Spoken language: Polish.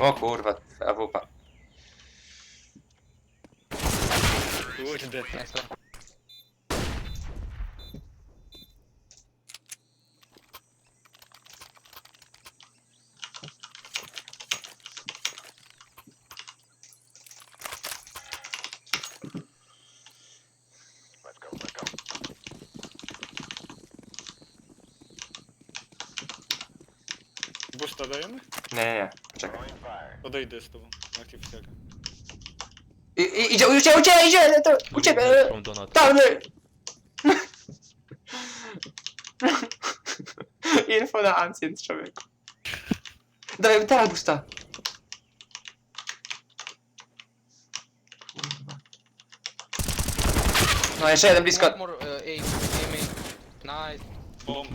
O kurwa, AWP. Kurde. Busta dajemy? Nie, nie, nie. Czekaj. Odejdę z tobą. Najpierw tak. I, i, idzie, idzie, idzie, idzie, to, u ciebie. Donut. Tam. Info na ancient, człowieku. Dawaj, teraz busta. No, jeszcze jeden blisko. One more, uh, A, A main. Nice. Bomb.